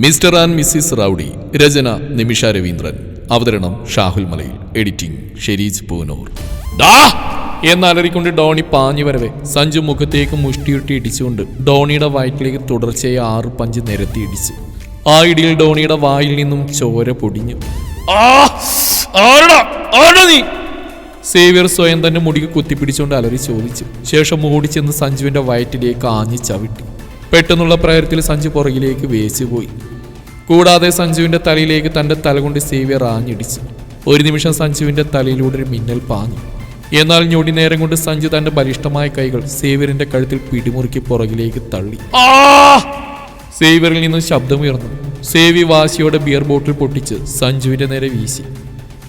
Mister and missus rowdy രചന നിമിഷ രവീന്ദ്രൻ അവതരണം Shahul Malayil editing Shereej Poonoor. എന്നലറിക്കൊണ്ട് ഡോണി പാഞ്ഞു വരവെ. സഞ്ജു മുഖത്തേക്ക് മുഷ്ടിയുട്ടി ഇടിച്ചുകൊണ്ട് ഡോണിയുടെ വയറ്റിലേക്ക് തുടർച്ചയായി ആറ് പഞ്ച് നിരത്തി ഇടിച്ച്. ആ ഇടിയിൽ ഡോണിയുടെ വായിൽ നിന്നും ചോര പൊടിഞ്ഞു. സേവ്യർ സ്വയം തന്നെ മുടിക്ക് കുത്തിപ്പിടിച്ചുകൊണ്ട് അലറി ചോദിച്ചു. ശേഷം ഓടിച്ചെന്ന് സഞ്ജുവിന്റെ വയറ്റിലേക്ക് ആഞ്ഞു ചവിട്ടി. പെട്ടെന്നുള്ള പ്രയത്തിൽ സഞ്ജു പുറകിലേക്ക് വേച്ചുപോയി കൂടാതെ സഞ്ജുവിന്റെ തലയിലേക്ക് തന്റെ തലകൊണ്ട് സേവ്യർ ആഞ്ഞിടിച്ചു ഒരു നിമിഷം സഞ്ജുവിന്റെ തലയിലൂടെ ഒരു മിന്നൽ പാഞ്ഞു. എന്നാൽ ഞൊടി നേരം കൊണ്ട് സഞ്ജു തന്റെ ബലിഷ്ടമായ കൈകൾ സേവ്യറിന്റെ കഴുത്തിൽ പിടിമുറുക്കി പുറകിലേക്ക് തള്ളി. ആ! നിന്ന് ശബ്ദം ശബ്ദമുയർന്നു. സേവി വാശിയോടെ ബിയർ ബോട്ടിൽ പൊട്ടിച്ച് സഞ്ജുവിന്റെ നേരെ വീശി.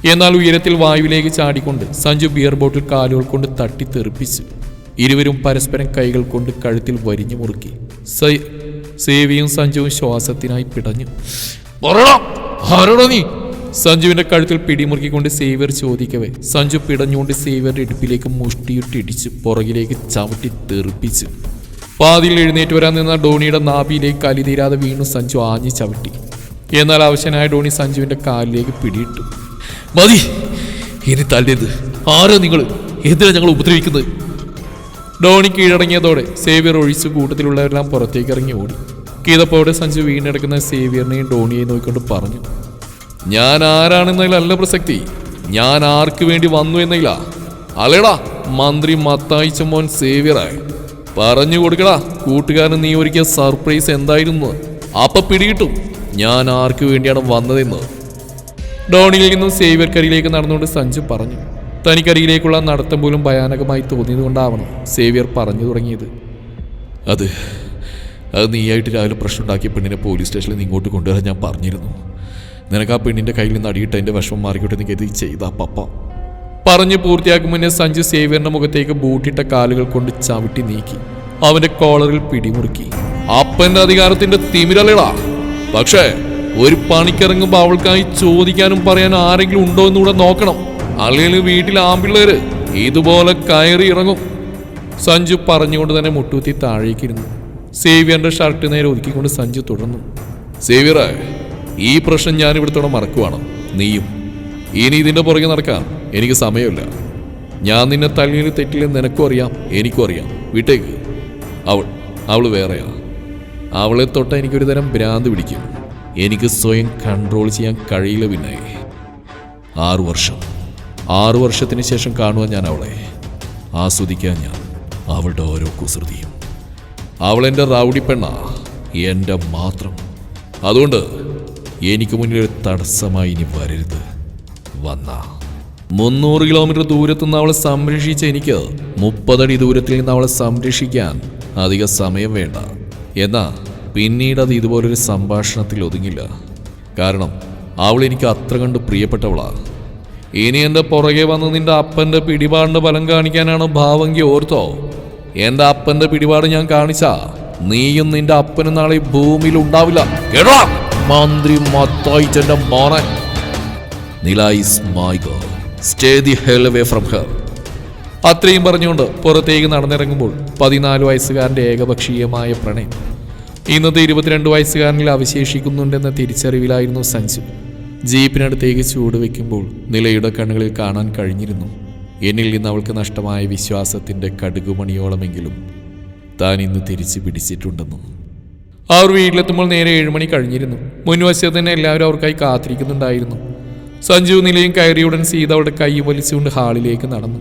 എന്നാൽ ഉയരത്തിൽ വായുവിലേക്ക് ചാടിക്കൊണ്ട് സഞ്ജു ബിയർ ബോട്ടിൽ കാലുകൾ കൊണ്ട് തട്ടി തെറിപ്പിച്ചു ഇരുവരും പരസ്പരം കൈകൾ കൊണ്ട് കഴുത്തിൽ വരിഞ്ഞു മുറുക്കി. സേവിയും സഞ്ജുവും ശ്വാസത്തിനായി പിടഞ്ഞു. "പറടാ, ആരാടാ നീ? സഞ്ജുവിന്റെ കഴുത്തിൽ പിടിമുറുക്കിക്കൊണ്ട് സേവ്യർ ചോദിക്കവേ. സഞ്ജു പിടഞ്ഞുകൊണ്ട് സേവ്യറുടെ ഇടുപ്പിലേക്ക് മുഷ്ടിയിട്ടിടിച്ച് പുറകിലേക്ക് ചവിട്ടി തെറിപ്പിച്ചു. പാതിയിൽ എഴുന്നേറ്റ് വരാൻ നിന്ന ഡോണിയുടെ നാഭിയിലേക്ക് കലി തീരാതെ വീണു സഞ്ജു ആഞ്ഞു ചവിട്ടി. എന്നാൽ അവശനായ ഡോണി സഞ്ജുവിന്റെ കാലിലേക്ക് പിടിയിട്ടു. മതി ഇനി തല്ലിയത്. ആരോ നിങ്ങൾ? എന്തിനാ ഞങ്ങൾ ഉപദ്രവിക്കുന്നത്? ഡോണി കീഴടങ്ങിയതോടെ സേവിയർ ഒഴിച്ചു കൂട്ടത്തിലുള്ളവരെല്ലാം പുറത്തേക്ക് ഇറങ്ങി ഓടി. കീതപ്പോടെ സഞ്ജു വീണ്ടെടുക്കുന്ന സേവിയറിനെയും ഡോണിയെയും നോക്കിക്കൊണ്ട് പറഞ്ഞു ഞാൻ ആരാണെന്നതിലല്ല പ്രസക്തി. ഞാൻ ആർക്ക് വേണ്ടി വന്നു എന്നതില. അലേടാ മന്ത്രി മത്തായിച്ച മോൻ സേവിയറായി. പറഞ്ഞു കൊടുക്കടാ കൂട്ടുകാരൻ നീ ഒരുക്കിയ സർപ്രൈസ് എന്തായിരുന്നു? അപ്പൊ പിടികിട്ടും. ഞാൻ ആർക്ക് വേണ്ടിയാണ് വന്നതെന്ന്. ഡോണിയിൽ നിന്നും സേവ്യർക്കരിയിലേക്ക് നടന്നുകൊണ്ട് സഞ്ജു പറഞ്ഞു തനിക്കരിയിലേക്കുള്ള നടത്തം പോലും ഭയാനകമായി തോന്നിയതുകൊണ്ടാവണം സേവ്യർ പറഞ്ഞു തുടങ്ങിയത്. അത് അത് നീയായിട്ട് രാവിലെ പ്രശ്നം ഉണ്ടാക്കിയ പെണ്ണിനെ പോലീസ് സ്റ്റേഷനിൽ നിന്ന് ഇങ്ങോട്ട് കൊണ്ടുവരാൻ ഞാൻ പറഞ്ഞിരുന്നു. നിനക്ക് ആ പെണ്ണിന്റെ കയ്യിൽ നിന്ന് അടിയിട്ട് എന്റെ വിഷമം മാറിക്കോട്ടെ എന്ന് കരുതി ചെയ്ത പപ്പ. പറഞ്ഞ് പൂർത്തിയാക്കും മുന്നേ സഞ്ജു സേവ്യറിന്റെ മുഖത്തേക്ക് ബൂട്ടിട്ട കാലുകൾ കൊണ്ട് ചവിട്ടി നീക്കി. അവന്റെ കോളറിൽ പിടിമുറുക്കി. അപ്പന്റെ അധികാരത്തിന്റെ തിമിരലടാ പക്ഷേ ഒരു പണിക്കിറങ്ങുമ്പോൾ അവൾക്കായി ചോദിക്കാനും പറയാനും ആരെങ്കിലും ഉണ്ടോ എന്നുകൂടെ നോക്കണം. അല്ലെങ്കിൽ വീട്ടിൽ ആമ്പിള്ളേര് ഇതുപോലെ കയറി ഇറങ്ങും. സഞ്ജു പറഞ്ഞുകൊണ്ട് തന്നെ മുട്ടുകുത്തി താഴേക്കിരുന്നു. സേവ്യറിന്റെ ഷർട്ട് നേരെ ഒതുക്കിക്കൊണ്ട് സഞ്ജു തുടർന്നു. സേവ്യർ ഈ പ്രശ്നം ഞാൻ ഇവിടുത്തോടെ മറക്കുവാണ്. നീയും. ഇനി ഇതിന്റെ പുറകെ നടക്കാൻ എനിക്ക് സമയമില്ല. ഞാൻ നിന്നെ തല്ലിയിൽ തെറ്റില്ലെന്ന് നിനക്കും അറിയാം എനിക്കും അറിയാം. വിട്ടേക്ക്. അവൾ അവൾ വേറെയാ. അവളെ തൊട്ട എനിക്കൊരു തരം ഭ്രാന്ത് പിടിക്കും. എനിക്ക് സ്വയം കൺട്രോൾ ചെയ്യാൻ കഴിയില്ല പിന്നെ ആറു വർഷം. ആറു വർഷത്തിന് ശേഷം കാണുവാൻ ഞാൻ അവളെ. ആസ്വദിക്കാൻ ഞാൻ അവളുടെ ഓരോ കുസൃതിയും. അവളെന്റെ റൗഡി പെണ്ണ എന്റെ മാത്രം. അതുകൊണ്ട് എനിക്ക് മുന്നിൽ ഒരു തടസ്സമായി ഇനി വരരുത്. വന്ന. മുന്നൂറ് കിലോമീറ്റർ ദൂരത്തു നിന്ന് അവളെ സംരക്ഷിച്ച എനിക്ക് മുപ്പതടി ദൂരത്തിൽ നിന്ന് അവളെ സംരക്ഷിക്കാൻ അധിക സമയം വേണ്ട. എന്നാൽ പിന്നീട് അത് ഇതുപോലൊരു സംഭാഷണത്തിൽ ഒതുങ്ങില്ല. കാരണം അവൾ എനിക്ക് അത്ര കണ്ട് പ്രിയപ്പെട്ടവളാ. ഇനി എന്റെ പുറകെ വന്ന് നിന്റെ അപ്പന്റെ പിടിപാടിന്റെ ഫലം കാണിക്കാനാണ് ഭാവങ്കി ഓർത്തോ? എന്റെ അപ്പന്റെ പിടിപാട് ഞാൻ കാണിച്ചാ നീയും നിന്റെ അപ്പനും നാളെ ഭൂമിയിൽ ഉണ്ടാവില്ല. കേടാ മന്ത്രി മത്തായിച്ചന്റെ മോനെ. Nila is my girl stay the hell away from her. അത്രയും പറഞ്ഞുകൊണ്ട് പുറത്തേക്ക് നടന്നിറങ്ങുമ്പോൾ പതിനാല് വയസ്സുകാരന്റെ ഏകപക്ഷീയമായ പ്രണയം. ഇന്നത്തെ ഇരുപത്തിരണ്ട് വയസ്സുകാരനിൽ അവശേഷിക്കുന്നുണ്ടെന്ന തിരിച്ചറിവിലായിരുന്നു സഞ്ജു. ജീപ്പിനടുത്തേക്ക് ചൂട് വയ്ക്കുമ്പോൾ നിലയുടെ കണ്ണുകളിൽ കാണാൻ കഴിഞ്ഞിരുന്നു. എന്നിൽ നിന്ന് അവൾക്ക് നഷ്ടമായ വിശ്വാസത്തിന്റെ കടുകുമണിയോളമെങ്കിലും താൻ ഇന്ന് തിരിച്ചു പിടിച്ചിട്ടുണ്ടെന്നു. അവർ വീട്ടിലെത്തുമ്പോൾ നേരെ ഏഴുമണി കഴിഞ്ഞിരുന്നു. മുൻവശത്ത് തന്നെ എല്ലാവരും അവർക്കായി കാത്തിരിക്കുന്നുണ്ടായിരുന്നു. സഞ്ജു നിലയും കയറിയുടൻ സീത അവളുടെ കൈ വലിച്ചുകൊണ്ട് ഹാളിലേക്ക് നടന്നു.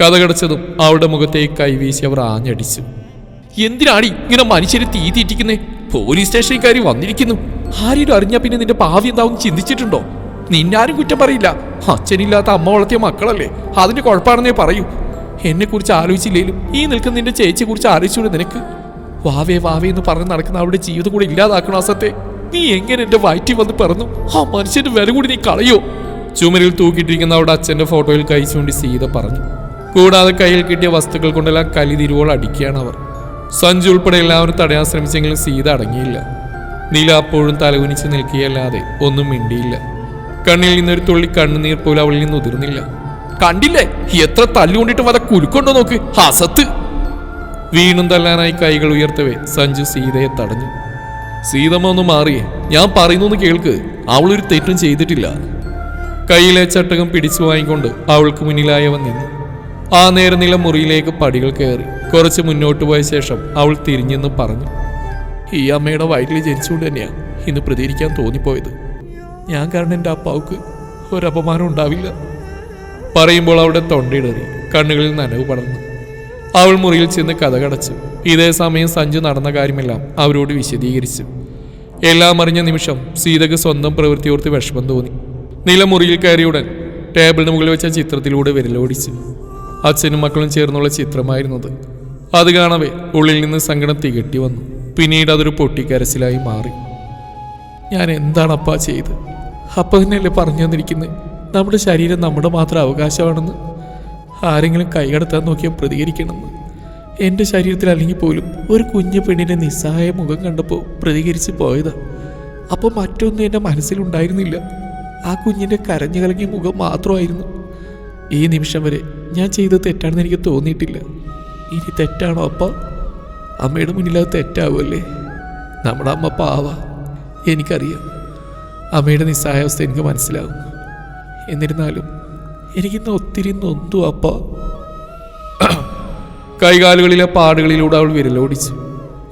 കഥകടച്ചതും അവളുടെ മുഖത്തേക്ക് കൈവീശി അവർ ആഞ്ഞടിച്ചു. എന്തിനാണ് ഇങ്ങനെ മനുഷ്യരെ തീ തീറ്റിക്കുന്നേ? പോലീസ് സ്റ്റേഷനിൽ കയറി വന്നിരിക്കുന്നു. ആരും അറിഞ്ഞാ പിന്നെ നിന്റെ ഭാവി എന്താവും ചിന്തിച്ചിട്ടുണ്ടോ? നിന്നാരും കുറ്റം പറയില്ല. അച്ഛനില്ലാത്ത അമ്മ വളർത്തിയ മക്കളല്ലേ? അതിന്റെ കുഴപ്പമാണെന്നേ പറയൂ. എന്നെ കുറിച്ച് ആലോചിച്ചില്ലേലും ഈ നിൽക്കുന്ന നിന്റെ ചേച്ചിയെ കുറിച്ച് ആലോചിച്ചൂടെ നിനക്ക്? വാവേ വാവേ എന്ന് പറഞ്ഞ് നടക്കുന്ന അവളുടെ ജീവിതം കൂടെ ഇല്ലാതാക്കണോ അസത്തെ? നീ എങ്ങനെ എന്റെ വയറ്റിൽ വന്ന് പറഞ്ഞു ആ മനുഷ്യന്റെ വില കൂടി നീ കളയോ? ചുമരിൽ തൂക്കിയിട്ടിരിക്കുന്ന അവിടെ അച്ഛന്റെ ഫോട്ടോയിൽ കൈ ചൂണ്ടി സീത പറഞ്ഞു. കൂടാതെ കയ്യിൽ കിട്ടിയ വസ്തുക്കൾ കൊണ്ടെല്ലാം കലി തിരുവോൾ അടിക്കുകയാണ് അവർ. സഞ്ജു ഉൾപ്പെടെ എല്ലാവരും തടയാൻ ശ്രമിച്ചെങ്കിലും സീത അടങ്ങിയില്ല. നീല അപ്പോഴും തലകുനിച്ച് നിൽക്കുകയല്ലാതെ ഒന്നും മിണ്ടിയില്ല. കണ്ണിൽ നിന്നൊരു തുള്ളി കണ്ണുനീർ പോലും അവളിൽ നിന്ന് ഉതിർന്നില്ല. കണ്ടില്ലേ? എത്ര തല്ലുകൊണ്ടിട്ടും അത കുരുക്കൊണ്ടോ നോക്ക്? ഹസത്ത്. വീണും തല്ലാനായി കൈകൾ ഉയർത്തവേ സഞ്ജു സീതയെ തടഞ്ഞു. സീതമ്മ ഒന്ന് മാറിയേ. ഞാൻ പറയുന്നൊന്ന് കേൾക്ക്. അവളൊരു തെറ്റും ചെയ്തിട്ടില്ല. കയ്യിലെ ചട്ടകം പിടിച്ചു വാങ്ങിക്കൊണ്ട് അവൾക്ക് മുന്നിലായവൻ നിന്നു. ആ നേരം നില മുറിയിലേക്ക് പടികൾ കയറി. കുറച്ച് മുന്നോട്ട് പോയ ശേഷം അവൾ തിരിഞ്ഞെന്ന് പറഞ്ഞു. ഈ അമ്മയുടെ വയറ്റിൽ ജനിച്ചുകൊണ്ട് തന്നെയാണ് ഇന്ന് പ്രതികരിക്കാൻ തോന്നിപ്പോയത്. ഞാൻ കാരണം എന്റെ അപ്പാവുക്ക് ഒരപമാനം ഉണ്ടാവില്ല. പറയുമ്പോൾ അവിടെ തൊണ്ടയിടറി കണ്ണുകളിൽ നനവ് പടർന്നു. അവൾ മുറിയിൽ ചെന്ന് കഥ കടച്ചു. ഇതേ സമയം സഞ്ജു നടന്ന കാര്യമെല്ലാം അവരോട് വിശദീകരിച്ചു. എല്ലാം അറിഞ്ഞ നിമിഷം സീതക്ക് സ്വന്തം പ്രവൃത്തിയോർത്ത് വിഷമം തോന്നി. നില മുറിയിൽ കയറിയുടൻ ടേബിളിന് മുകളിൽ വെച്ച ചിത്രത്തിലൂടെ വിരലോടിച്ചു. അച്ഛനും മക്കളും ചേർന്നുള്ള ചിത്രമായിരുന്നു അത് കാണവേ ഉള്ളിൽ നിന്ന് സങ്കടം തികട്ടി വന്നു. പിന്നീട് അതൊരു പൊട്ടിക്കരച്ചിലായി മാറി. ഞാൻ എന്താണ് അപ്പാ ചെയ്ത്? അപ്പ തന്നെയല്ലേ പറഞ്ഞു തന്നിരിക്കുന്നത് നമ്മുടെ ശരീരം നമ്മുടെ മാത്രം അവകാശമാണെന്ന്. ആരെങ്കിലും കൈകടത്താൻ നോക്കിയാൽ പ്രതികരിക്കണമെന്ന്. എന്റെ ശരീരത്തിൽ അല്ലെങ്കിൽ പോലും ഒരു കുഞ്ഞു പെണ്ണിന്റെ നിസ്സഹായ മുഖം കണ്ടപ്പോൾ പ്രതികരിച്ച് പോയതാ. അപ്പോൾ മറ്റൊന്നും എന്റെ മനസ്സിലുണ്ടായിരുന്നില്ല ആ കുഞ്ഞിന്റെ കരഞ്ഞു കലങ്ങിയ മുഖം മാത്രമായിരുന്നു. ഈ നിമിഷം വരെ ഞാൻ ചെയ്തത് തെറ്റാണെന്ന് എനിക്ക് തോന്നിയിട്ടില്ല. ഇനി തെറ്റാണോ അപ്പ? അമ്മയുടെ മുന്നിൽ അത് തെറ്റാവുമല്ലേ? നമ്മുടെ അമ്മ പാവ. എനിക്കറിയാം. അമ്മയുടെ നിസ്സഹായാവസ്ഥ എനിക്ക് മനസ്സിലാവും. എന്നിരുന്നാലും എനിക്കിന്ന് ഒത്തിരി നൊന്തു അപ്പ. കൈകാലുകളിലെ പാടുകളിലൂടെ അവൾ വിരലോടിച്ചു.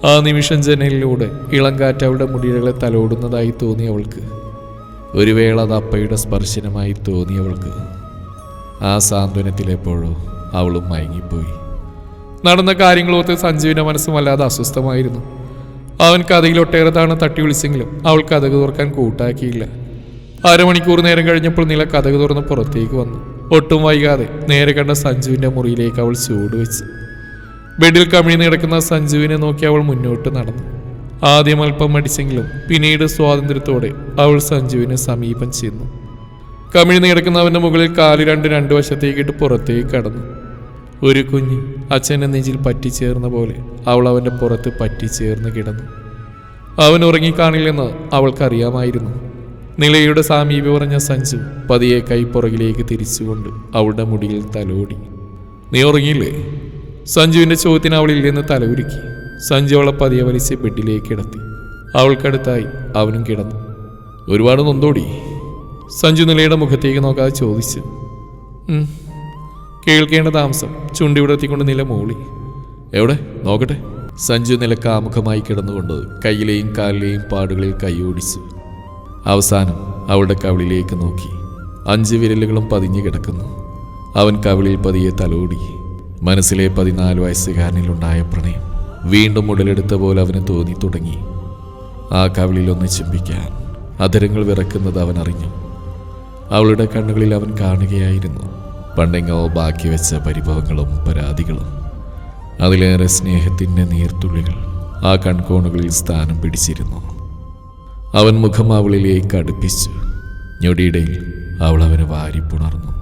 ആ നിമിഷം ജനലിലൂടെ ഇളങ്കാറ്റ് കാറ്റ് അവളുടെ മുടികളെ തലോടുന്നതായി തോന്നി അവൾക്ക്. ഒരു വേള അത് അപ്പയുടെ സ്പർശനമായി തോന്നി അവൾക്ക്. ആ സാന്ത്വനത്തിലെപ്പോഴോ അവളും മയങ്ങിപ്പോയി. നടന്ന കാര്യങ്ങളോർത്ത് സഞ്ജീവിന്റെ മനസ്സും വല്ലാതെ അസ്വസ്ഥമായിരുന്നു. അവൻ കഥയിൽ ഒട്ടേറെ തവണ തട്ടി വിളിച്ചെങ്കിലും അവൾ കഥക് തുറക്കാൻ കൂട്ടാക്കിയില്ല. അരമണിക്കൂർ നേരം കഴിഞ്ഞപ്പോൾ നില കഥക് തുറന്ന് പുറത്തേക്ക് വന്നു. ഒട്ടും വൈകാതെ നേരെ കണ്ട സഞ്ജുവിന്റെ മുറിയിലേക്ക് അവൾ ചൂട് വെച്ച്. ബെഡിൽ കമിഴ്ന്ന് കിടക്കുന്ന സഞ്ജുവിനെ നോക്കി അവൾ മുന്നോട്ട് നടന്നു. ആദ്യം അല്പം മടിച്ചെങ്കിലും പിന്നീട് സ്വാതന്ത്ര്യത്തോടെ അവൾ സഞ്ജുവിനെ സമീപം ചെന്നു. കമിഴ്ന്ന് കിടക്കുന്നവന്റെ മുകളിൽ കാൽ രണ്ട് രണ്ട് വശത്തേക്കിട്ട് പുറത്തേക്ക് കടന്നു. ഒരു കുഞ്ഞ് അച്ഛന്റെ നെഞ്ചിൽ പറ്റിച്ചേർന്ന പോലെ അവൾ അവന്റെ പുറത്ത് പറ്റിച്ചേർന്ന് കിടന്നു. അവൻ ഉറങ്ങിക്കാണില്ലെന്ന് അവൾക്കറിയാമായിരുന്നു. നിലയുടെ സാമീപ്യം പറഞ്ഞ സഞ്ജു പതിയെ കൈ പുറകിലേക്ക് തിരിച്ചുകൊണ്ട് അവളുടെ മുടിയിൽ തലോടി. നീ ഉറങ്ങിയില്ലേ? സഞ്ജുവിന്റെ ചോദ്യത്തിന് അവളില്ലെന്ന് തലകുരുക്കി. സഞ്ജു അവളെ പതിയെ വലിച്ച് ബെഡിലേക്ക് കിടത്തി. അവൾക്കടുത്തായി അവനും കിടന്നു. ഒരുപാട് നൊന്തോടി. സഞ്ജു നിലയുടെ മുഖത്തേക്ക് നോക്കാതെ ചോദിച്ചു. കേൾക്കേണ്ട താമസം. ചുണ്ടി വിടർത്തിക്കൊണ്ട് നില മൂളി. എവിടെ? നോക്കട്ടെ. സഞ്ജു നില കാമുഖമായി കിടന്നുകൊണ്ട് കയ്യിലെയും കാലിലെയും പാടുകളിൽ കൈയോടിച്ചു അവസാനം അവളുടെ കവിളിലേക്ക് നോക്കി. അഞ്ച് വിരലുകളും പതിഞ്ഞു കിടക്കുന്നു. അവൻ കവിളിൽ പതിയെ തലോടി. മനസ്സിലെ പതിനാല് വയസ്സുകാരനിലുണ്ടായ പ്രണയം വീണ്ടും ഉടലെടുത്ത പോലെ അവന് തോന്നി തുടങ്ങി. ആ കവിളിലൊന്ന് ചുംബിക്കാൻ അധരങ്ങൾ വിറക്കുന്നത് അവൻ അറിഞ്ഞു അവളുടെ കണ്ണുകളിൽ അവൻ കാണുകയായിരുന്നു. പണ്ടെങ്ങോ ബാക്കി വെച്ച പരിഭവങ്ങളും പരാതികളും. അതിലേറെ സ്നേഹത്തിന്റെ നീർത്തുള്ളികൾ ആ കൺകോണുകളിൽ സ്ഥാനം പിടിച്ചിരുന്നു. അവൻ മുഖം അവളിലേക്ക് അടുപ്പിച്ചു. ഞൊടിയിടയിൽ അവൾ അവനെ വാരിപ്പുണർന്നു.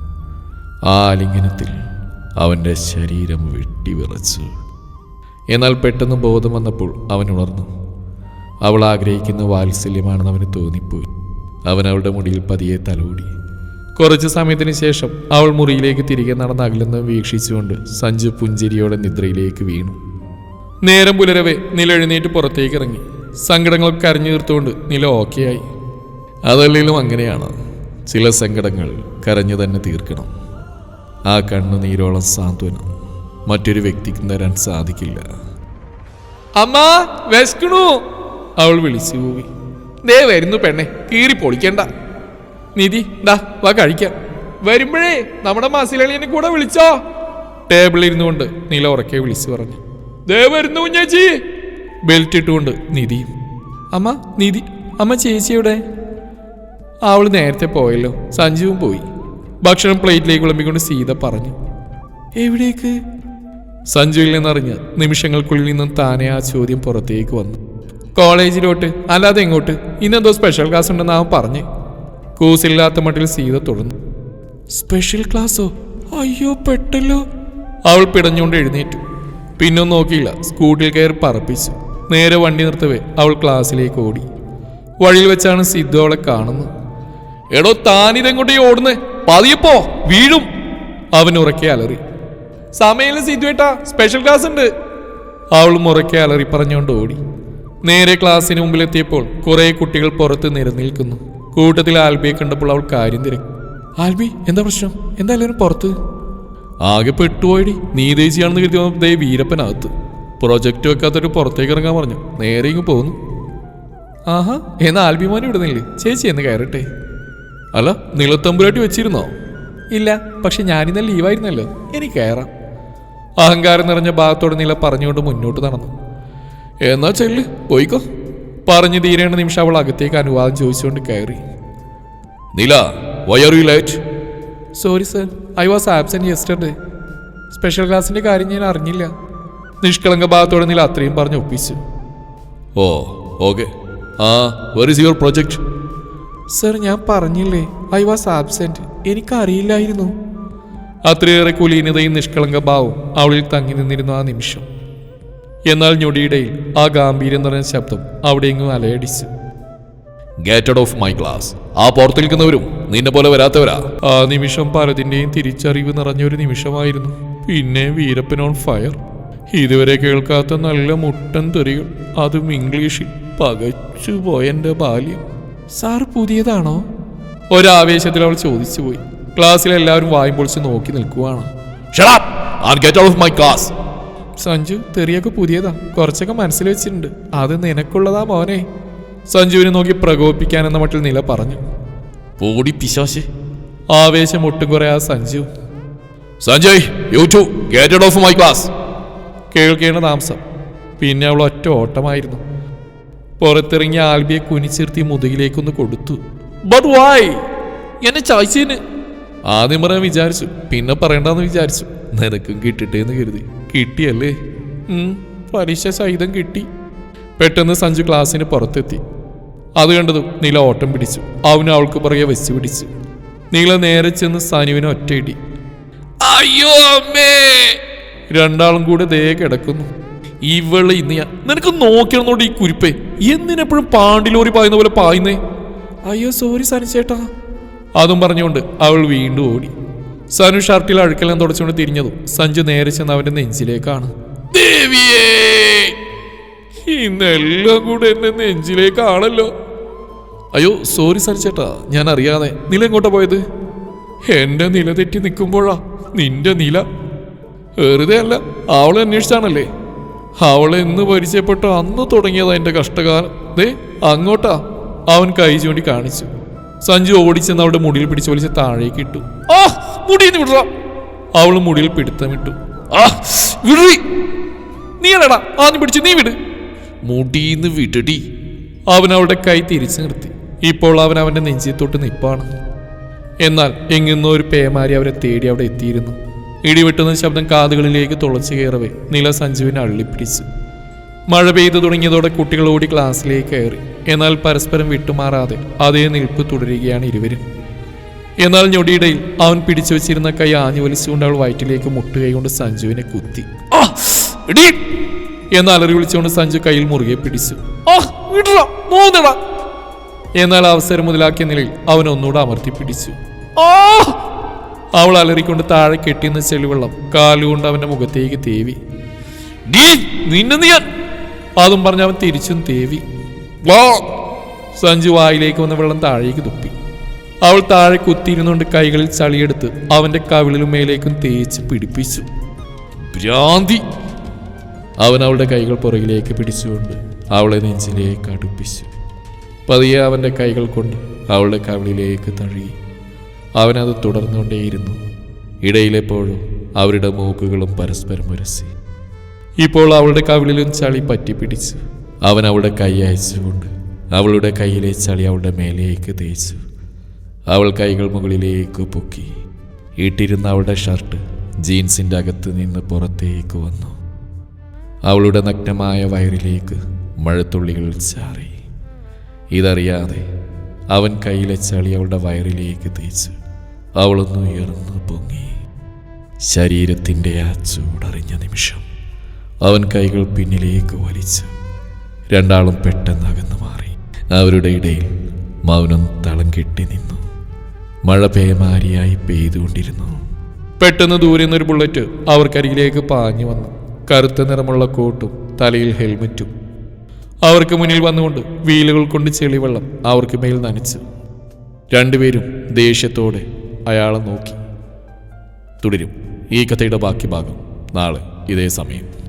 ആ ആലിംഗനത്തിൽ അവന്റെ ശരീരം വെട്ടിവിറച്ചു. എന്നാൽ പെട്ടെന്ന് ബോധം വന്നപ്പോൾ അവൻ ഉണർന്നു. അവൾ ആഗ്രഹിക്കുന്ന വാത്സല്യമാണെന്ന് അവന് തോന്നിപ്പോയി. അവൻ അവളുടെ മുടിയിൽ പതിയെ തലോടി. കുറച്ചു സമയത്തിന് ശേഷം അവൾ മുറിയിലേക്ക് തിരികെ നടന്ന് അകലെന്ന് വീക്ഷിച്ചുകൊണ്ട് സഞ്ജു പുഞ്ചിരിയോടെ നിദ്രയിലേക്ക് വീണു. നേരം പുലരവെ നിലെഴുന്നേറ്റ് പുറത്തേക്ക് ഇറങ്ങി സങ്കടങ്ങൾ കരഞ്ഞു തീർത്തുകൊണ്ട് നില ഓക്കെയായി അതല്ലെങ്കിലും അങ്ങനെയാണ്. ചില സങ്കടങ്ങൾ കരഞ്ഞു തന്നെ തീർക്കണം. ആ കണ്ണുനീരോളം സാന്ത്വനം. മറ്റൊരു വ്യക്തിക്ക് തരാൻ സാധിക്കില്ല. അമ്മ വിശക്കണു. അവൾ വിളിച്ചു പോയി ദേ വരുന്നു പെണ്ണെ കീറി പൊളിക്കണ്ട. നിധി ദാ വാ കഴിക്കാം. വരുമ്പോഴേ നമ്മുടെ മാസിലളിയനെ കൂടെ വിളിച്ചോ. ടേബിളിൽ ഇരുന്നുകൊണ്ട് നീല ഉറക്കെ വിളിച്ചു പറഞ്ഞു. ദേ വരുന്നു കുഞ്ഞേച്ചി. ബെൽറ്റ് ഇട്ടുകൊണ്ട് നിധിയും അമ്മ നിധി അമ്മ ചേച്ചിയുടെ അവൾ നേരത്തെ പോയല്ലോ. സഞ്ജുവും പോയി. ഭക്ഷണം പ്ലേറ്റിലേക്ക് വിളമ്പിക്കൊണ്ട് സീത പറഞ്ഞു. എവിടേക്ക്? സഞ്ജുവിൽ നിന്നറിഞ്ഞ് നിമിഷങ്ങൾക്കുള്ളിൽ നിന്നും താനെ ആ ചോദ്യം പുറത്തേക്ക് വന്നു. കോളേജിലോട്ട് അല്ലാതെ എങ്ങോട്ട് ഇന്നെന്തോ സ്പെഷ്യൽ ക്ലാസ് ഉണ്ടെന്ന് അവൻ പറഞ്ഞു. കൂസില്ലാത്ത മട്ടിൽ സീത തുടർന്നു സ്പെഷ്യൽ ക്ലാസ്സോ അയ്യോ പെട്ടല്ലോ. അവൾ പിടഞ്ഞുകൊണ്ട് എഴുന്നേറ്റു. പിന്നൊന്നും നോക്കിയില്ല. സ്കൂട്ടിൽ കയറി പറപ്പിച്ചു. നേരെ വണ്ടി നിർത്തവേ അവൾ ക്ലാസ്സിലേക്ക് ഓടി. വഴിയിൽ വെച്ചാണ് സിദ്ധു അവളെ കാണുന്നത്. എടോ താനിതെങ്ങോട്ടേ ഓടുന്നേ? പതിയപ്പോ വീഴും. അവൻ ഉറക്കെ അലറി. സമയം സിദ്ധുവേട്ടാ സ്പെഷ്യൽ ക്ലാസ് ഉണ്ട്. അവൾ മുറക്കെ അലറി പറഞ്ഞുകൊണ്ട് ഓടി. നേരെ ക്ലാസ്സിന് മുമ്പിലെത്തിയപ്പോൾ കുറേ കുട്ടികൾ പുറത്ത് നിരന്നിൽക്കുന്നു. കൂട്ടത്തിൽ ആൽബിയെ കണ്ടപ്പോൾ അവൾ കാര്യം തിരക്കി. ആൽബി എന്താ പ്രശ്നം? എന്താ എല്ലാവരും പുറത്ത്? ആകെ പെട്ടുപോയടി. നീ ദേശിയാണെന്ന് കരുതി വന്നപ്പോൾ ദേ വീരപ്പനകത്ത് പ്രൊജക്റ്റ് വെക്കാത്തൊരു പുറത്തേക്ക് ഇറങ്ങാൻ പറഞ്ഞു. നേരെ ഇങ്ങ് പോകുന്നു ആഹാ എന്നാ ആൽബിമാനും ഇടുന്നില്ലേ ചേച്ചി എന്ന് കയറട്ടെ. അല്ല നിലത്തമ്പുരാട്ടി വെച്ചിരുന്നോ? ഇല്ല പക്ഷെ ഞാനിന്ന് ലീവായിരുന്നല്ലോ. എനിക്ക് കയറാം. അഹങ്കാരം നിറഞ്ഞ ഭാഗത്തോടെ നില പറഞ്ഞുകൊണ്ട് മുന്നോട്ട് നടന്നു. എന്നാ ചെല്ല് പോയിക്കോ. പറഞ്ഞു തീരേണ്ട നിമിഷം അവൾ അകത്തേക്ക് അനുവാദം ചോദിച്ചുകൊണ്ട് കയറി. Nila why are you late sorry sir I was absent yesterday special ക്ലാസിന്റെ കാര്യം ഞാൻ അറിഞ്ഞില്ല. നിഷ്കളങ്ക ഭാഗത്തോടെ നില അത്രയും പറഞ്ഞ് ഒപ്പിച്ചു. ഓ okay ah where is your project sir ഞാൻ പറഞ്ഞില്ലേ ഐ വാസ് ആബ്സെന്റ് എനിക്കറിയില്ലായിരുന്നു. അത്രയേറെ കുലീനതയും നിഷ്കളങ്ക ഭാവവും അവളിൽ തങ്ങി നിന്നിരുന്നു ആ നിമിഷം. എന്നാൽ ഞൊടിയിടയിൽ ആ ഗാംഭീര്യം നിറഞ്ഞ ശബ്ദം അവിടെയെങ്ങും അലയടിച്ചു. Get out of my class ആ പുറത്തു നിൽക്കുന്നവരും നിന്നെ പോലെ വരാത്തവരാ? ആ നിമിഷം പലതിന്റെയും തിരിച്ചറിവ് നിറഞ്ഞ ഒരു നിമിഷമായിരുന്നു. പിന്നെ വീരപ്പൻ ഓൺ ഫയർ ഇതുവരെ കേൾക്കാത്ത നല്ല മുട്ടൻ തെറികൾ. അതും ഇംഗ്ലീഷിൽ പകച്ചു പോയെന്റെ ബാല്യം. സാർ പുതിയതാണോ? ഒരാവേശത്തിൽ അവൾ ചോദിച്ചു പോയി ക്ലാസ്സിൽ എല്ലാവരും വായും പൊളിച്ച് നോക്കി നിൽക്കുവാണ്. സഞ്ജു തെറിയൊക്കെ പുതിയതാ. കുറച്ചൊക്കെ മനസ്സിൽ വെച്ചിട്ടുണ്ട്. അത് നിനക്കുള്ളതാ മോനെ. സഞ്ജുവിനെ നോക്കി പ്രകോപിപ്പിക്കാൻ എന്ന മട്ടിൽ നില പറഞ്ഞു. പോടി പിശാശ്. ആവേശം ഒട്ടും കുറയാ Sanju. Sanjay YouTube gated of my class കേൾക്കേണ്ട താമസം. പിന്നെ അവൾ ഒറ്റ ഓട്ടമായിരുന്നു. പുറത്തിറങ്ങിയ ആൽബിയെ കുനിച്ചിർത്തി മുതുകിലേക്കൊന്ന് കൊടുത്തു. ബട്ട് വൈ എന്നെ ചായ്ച്ചേന്. ആദ്യം പറയാൻ വിചാരിച്ചു. പിന്നെ പറയണ്ടെന്ന് വിചാരിച്ചു. നിനക്കും കിട്ടിട്ടേന്ന് കരുതി. കിട്ടിയല്ലേ? പരീക്ഷ സഹിതം കിട്ടി. പെട്ടെന്ന് സഞ്ജു ക്ലാസ്സിന് പുറത്തെത്തി. അത് കണ്ടതും നീല ഓട്ടം പിടിച്ചു. അവന് അവൾക്ക് പുറകെ വെച്ച് പിടിച്ചു. നീല നേരെ ചെന്ന് സനുവിനെ ഒറ്റയിടി. അയ്യോ അമ്മേ! രണ്ടാളും കൂടെ ദേ കിടക്കുന്നു. ഇവൾ ഇന്ന് ഞാൻ നിനക്ക് നോക്കിയിരുന്നോണ്ട് ഈ കുരിപ്പേ. എന്തിനെപ്പോഴും പാണ്ടിലോറി പായുന്ന പോലെ പായുന്നേ? അയ്യോ സോറി സനുചേട്ടാ. അതും പറഞ്ഞുകൊണ്ട് അവൾ വീണ്ടും ഓടി. സനു ഷർട്ടിൽ അഴുക്കെല്ലാം തുടച്ചുകൊണ്ട് തിരിഞ്ഞതും സഞ്ജു നേരെ ചെന്ന് അവന്റെ നെഞ്ചിലേക്കാണ്. ഇന്നെല്ലാം കൂടെ എന്നെ നെഞ്ചിലേക്കാണല്ലോ. അയ്യോ സോറി സരിച്ചേട്ടാ ചേട്ടാ ഞാൻ അറിയാതെ നില എങ്ങോട്ടാ പോയത്? എന്റെ നില തെറ്റി നിൽക്കുമ്പോഴാ നിന്റെ നില. വെറുതെ അല്ല അവളെ അന്വേഷിച്ചാണല്ലേ? അവളെ എന്ന് പരിചയപ്പെട്ട അന്ന് തുടങ്ങിയതാ എന്റെ കഷ്ടകാലം. ദേ അങ്ങോട്ടാ. അവൻ കൈ ചൂണ്ടി കാണിച്ചു. സഞ്ജു ഓടിച്ചെന്ന് അവളുടെ മുടിയിൽ പിടിച്ചു വലിച്ച് താഴേക്ക് ഇട്ടു. ആ മുടിയിൽ നിന്ന് വിടറ. അവൾ മുടിയിൽ പിടുത്തമിട്ടു ആ നീ അല്ലടാ ആദ്യം പിടിച്ച് നീ വിട്. മുടിന്ന് വിടടി. അവൻ അവളുടെ കൈ തിരിച്ചു നിർത്തി. ഇപ്പോൾ അവൻ അവന്റെ നെഞ്ചി തൊട്ട് നിപ്പാണ്. എന്നാൽ എങ്ങുന്നോ ഒരു പേമാരി അവരെ തേടി അവിടെ എത്തിയിരുന്നു. ഇടിവെട്ടുന്ന ശബ്ദം കാതുകളിലേക്ക് തുളച്ചു കയറവേ നില സഞ്ജുവിനെ അള്ളിപ്പിടിച്ചു. മഴ പെയ്തു തുടങ്ങിയതോടെ കുട്ടികൾ ഓടി ക്ലാസ്സിലേക്ക് കയറി. എന്നാൽ പരസ്പരം വിട്ടുമാറാതെ അതേ നിൽപ്പ് തുടരുകയാണ് ഇരുവരും. എന്നാൽ ഞൊടിയിടയിൽ അവൻ പിടിച്ചു വെച്ചിരുന്ന കൈ ആഞ്ഞു വലിച്ചുകൊണ്ട് അവൾ വയറ്റിലേക്ക് മുട്ടുകൈകൊണ്ട് സഞ്ജുവിനെ കുത്തി! എന്ന് അലറി വിളിച്ചുകൊണ്ട് സഞ്ജു കയ്യിൽ മുറുകെ പിടിച്ചു. എന്നാൽ അവസരം മുതലാക്കിയ നിലയിൽ അവൻ ഒന്നുകൂടെ അമർത്തി പിടിച്ചു. അവൾ അലറിക്കൊണ്ട് താഴെ കെട്ടിയുന്ന ചെളിവെള്ളം കാലുകൊണ്ട് അവന്റെ മുഖത്തേക്ക് തേവി. ഡീ, നിന്നെ നീ ഞാൻ-" അതും പറഞ്ഞ് അവൻ തിരിച്ചും തേവി. സഞ്ജു വായിലേക്ക് വന്ന വെള്ളം താഴേക്ക് തുപ്പി. അവൾ താഴെ കുത്തിയിരുന്നുകൊണ്ട് കൈകളിൽ ചളിയെടുത്ത് അവന്റെ കവിളിലും മേലേക്കും തേച്ച് പിടിപ്പിച്ചു. ഭ്രാന്തി! അവൻ അവളുടെ കൈകൾ പുറകിലേക്ക് പിടിച്ചുകൊണ്ട് അവളെ നെഞ്ചിലേക്ക് അടുപ്പിച്ചു. പതിയെ അവന്റെ കൈകൾ കൊണ്ട് അവളുടെ കവിളിലേക്ക് തഴുകി. അവനത് തുടർന്നുകൊണ്ടേയിരുന്നു. ഇടയിലെപ്പോഴും അവരുടെ മൂക്കുകളും പരസ്പരം ഉരസി. ഇപ്പോൾ അവളുടെ കവിളിലും ചളി പറ്റിപ്പിടിച്ചു. അവൻ അവളുടെ കൈ അയച്ചുകൊണ്ട് അവളുടെ കയ്യിലെ ചളി അവളുടെ മേലേക്ക് തേച്ചു. അവൾ കൈകൾ മുകളിലേക്ക് പൊക്കി. ഇട്ടിരുന്ന അവളുടെ ഷർട്ട് ജീൻസിന്റെ അകത്ത് നിന്ന് പുറത്തേക്ക് വന്നു. അവളുടെ നഗ്നമായ വയറിലേക്ക് മഴത്തുള്ളികൾ ചാറി. ഇതറിയാതെ അവൻ കയ്യിലെ ചളി അവളുടെ വയറിലേക്ക് തേച്ച് അവളൊന്ന് ഉയർന്നു പൊങ്ങി. ശരീരത്തിന്റെ ആ ചൂടറിഞ്ഞ നിമിഷം അവൻ കൈകൾ പിന്നിലേക്ക് വലിച്ച് രണ്ടാളും പെട്ടെന്ന് അകന്നു മാറി. അവരുടെ ഇടയിൽ മൗനം തളം കെട്ടി നിന്നു. മഴ പേമാരിയായി പെയ്തുകൊണ്ടിരുന്നു. പെട്ടെന്ന് ദൂരെ നിന്നൊരു ബുള്ളറ്റ് അവർക്കരികിലേക്ക് പാഞ്ഞു വന്നു. കറുത്ത നിറമുള്ള കോട്ടും തലയിൽ ഹെൽമെറ്റും. അവർക്ക് മുന്നിൽ വന്നുകൊണ്ട് വീലുകൾ കൊണ്ട് ചെളിവെള്ളം അവർക്ക് മേൽ നനച്ചു. രണ്ടുപേരും ദേഷ്യത്തോടെ അയാളെ നോക്കി. തുടരും. ഈ കഥയുടെ ബാക്കി ഭാഗം നാളെ ഇതേ സമയം.